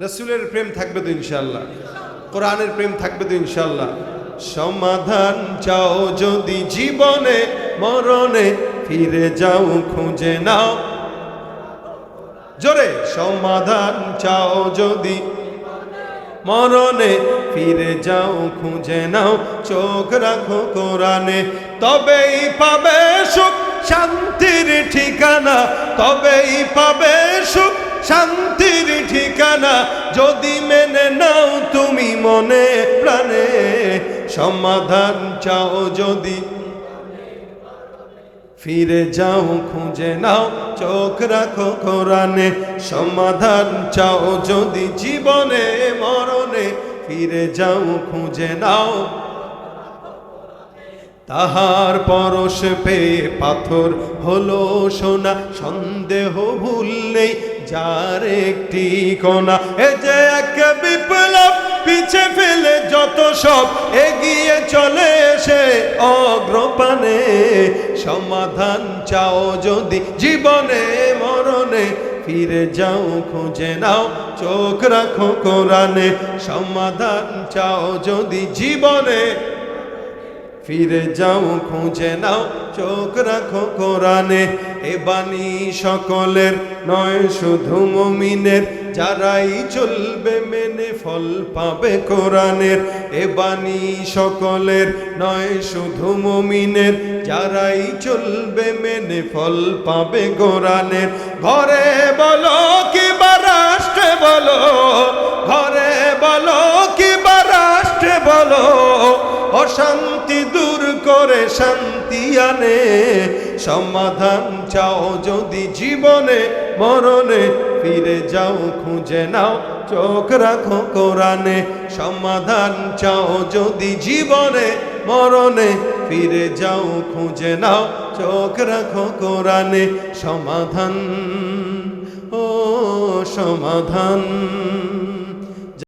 রসুলের প্রেম থাকবে তো ইনশাল্লাহ কোরআনের প্রেম থাকবে তো ইনশাল্লাহ সমাধান চাও যদি জীবনে, মরণে ফিরে যাও, খুঁজে নাও। জোরে, সমাধান চাও যদি মরণে ফিরে যাও, খুঁজে নাও। চোখ রাখো কোরআনে, তবেই পাবে সুখ, শান্তির ঠিকানা তবেই যদি মেনে নাও তুমি মনে প্রাণে, সমাধান চাও যদি। ফিরে যাও, খুঁজে নাও, চোখ রাখো কোরআনে, সমাধান চাও যদি জীবনে, মরণে। ফিরে যাও, খুঁজে নাও। তাহার পরশ পেয়ে পাথর হলো সোনা, সন্দেহ ভুল নেই যার একটি কোনা এ যে এক বিপ্লব, পিছে ফেলে যত সব এগিয়ে চলে এসে অগ্রপানে। সমাধান চাও যদি জীবনে, মরণে, ফিরে যাও, খুঁজে নাও, চোখ রাখো কোরআনে। সমাধান চাও যদি জীবনে ফিরে যাও, খুঁজে নাও, চোখ রাখো কোরআনে। এ বাণী সকলের নয়, শুধু মমিনের। যারাই চলবে মেনে ফল পাবে কোরআনের। এ বাণী সকলের নয়, শুধু মমিনের। যারাই চলবে মেনে ফল পাবে কোরআনের। ঘরে বলো কি বা রাষ্ট্রে বলো, ঘরে বলো কি রাষ্ট্রে বলো। অশান্তি দূর করে শান্তি আনে। সমাধান চাও যদি জীবনে, মরণে ফিরে যাও, খুঁজে নাও, চোখ রাখো কোরআনে। সমাধান চাও যদি জীবনে, মরণে ফিরে যাও, খুঁজে নাও, চোখ রাখো কোরআনে। সমাধান, ও সমাধান।